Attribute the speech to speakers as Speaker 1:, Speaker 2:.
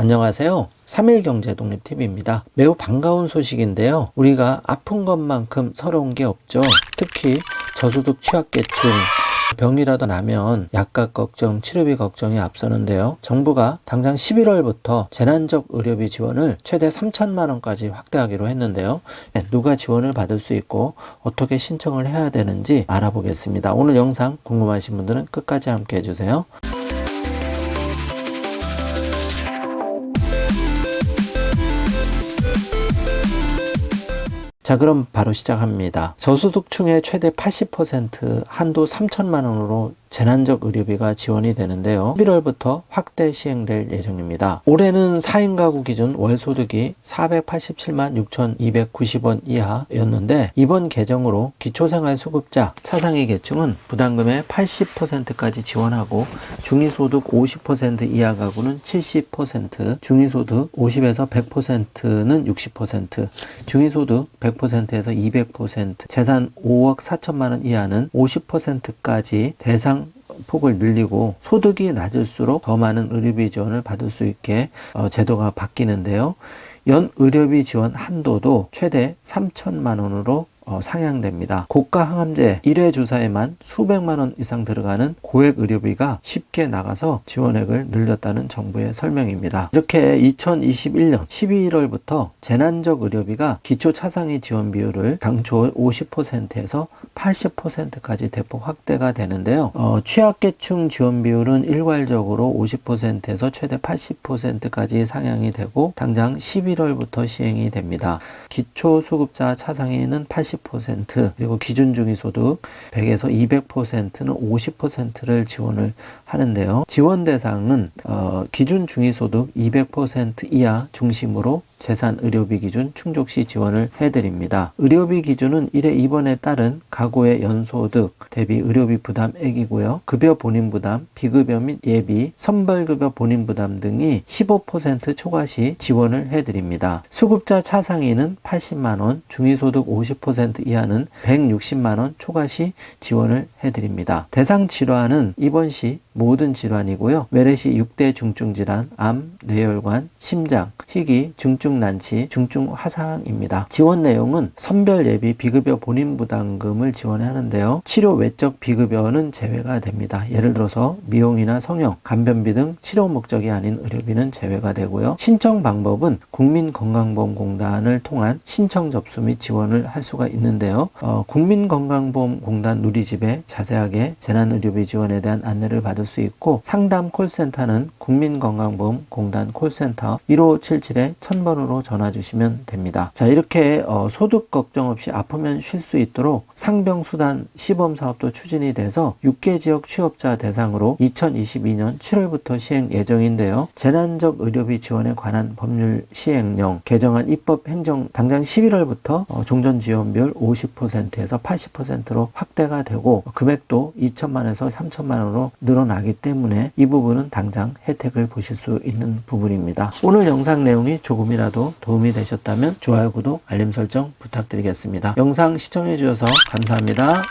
Speaker 1: 안녕하세요. 3일 경제 독립 TV입니다. 매우 반가운 소식인데요. 우리가 아픈 것만큼 서러운 게 없죠. 특히 저소득 취약계층 병이라도 나면 약값 걱정, 치료비 걱정이 앞서는데요. 정부가 당장 11월부터 재난적 의료비 지원을 최대 3천만 원까지 확대하기로 했는데요. 네, 누가 지원을 받을 수 있고 어떻게 신청을 해야 되는지 알아보겠습니다. 오늘 영상 궁금하신 분들은 끝까지 함께 해주세요. 자, 그럼 바로 시작합니다. 저소득층의 최대 80% 한도 3천만 원으로 재난적 의료비가 지원이 되는데요. 11월부터 확대 시행될 예정입니다. 올해는 4인 가구 기준 월 소득이 487만 6,290원 이하였는데 이번 개정으로 기초생활수급자 차상위 계층은 부담금의 80%까지 지원하고 중위소득 50% 이하 가구는 70%, 중위소득 50에서 100%는 60%, 중위소득 100%에서 200%, 재산 5억 4천만 원 이하는 50%까지 대상 폭을 늘리고 소득이 낮을수록 더 많은 의료비 지원을 받을 수 있게 어, 제도가 바뀌는데요. 연 의료비 지원 한도도 최대 3천만 원으로 어, 상향됩니다. 고가 항암제 1회 주사에만 수백만 원 이상 들어가는 고액 의료비가 쉽게 나가서 지원액을 늘렸다는 정부의 설명입니다. 이렇게 2021년 12월부터 재난적 의료비가 기초 차상위 지원 비율을 당초 50%에서 80%까지 대폭 확대가 되는데요. 어, 취약계층 지원 비율은 일괄적으로 50%에서 최대 80%까지 상향이 되고 당장 11월부터 시행이 됩니다. 기초수급자 차상위는 80 80% 그리고 기준 중위소득 100에서 200%는 50%를 지원을 하는데요. 지원 대상은 어, 기준 중위소득 200% 이하 중심으로 재산 의료비 기준 충족 시 지원을 해드립니다. 의료비 기준은 1회 입원에 따른 가구의 연소득 대비 의료비 부담액이고요. 급여 본인 부담, 비급여 및 예비, 선별급여 본인 부담 등이 15% 초과 시 지원을 해드립니다. 수급자 차상위는 80만원, 중위소득 50% 이하는 160만원 초과 시 지원을 해드립니다. 대상 질환은 입원 시 모든 질환이고요. 외래시 6대 중증 질환, 암, 뇌혈관, 심장, 희귀, 중증 난치, 중증 화상입니다. 지원 내용은 선별 예비 비급여 본인 부담금을 지원하는데요. 치료 외적 비급여는 제외가 됩니다. 예를 들어서 미용이나 성형, 간변비 등 치료 목적이 아닌 의료비는 제외가 되고요. 신청 방법은 국민건강보험공단을 통한 신청 접수 및 지원을 할 수가 있는데요. 어, 국민건강보험공단 누리집에 자세하게 재난의료비 지원에 대한 안내를 받을 수 있고 상담 콜센터는 국민건강보험공단 콜센터 1577에 1000번으로 전화 주시면 됩니다. 자 이렇게 어, 소득 걱정 없이 아프면 쉴 수 있도록 상병수단 시범 사업도 추진이 돼서 6개 지역 취업자 대상으로 2022년 7월부터 시행 예정인데요. 재난적 의료비 지원에 관한 법률 시행령 개정안 입법 행정 당장 11월부터 어, 종전 지원비율 50%에서 80%로 확대가 되고 금액도 2천만에서 3천만 원으로 늘어 나기 때문에 이 부분은 당장 혜택을 보실 수 있는 부분입니다. 오늘 영상 내용이 조금이라도 도움이 되셨다면 좋아요, 구독, 알림 설정 부탁드리겠습니다. 영상 시청해 주셔서 감사합니다.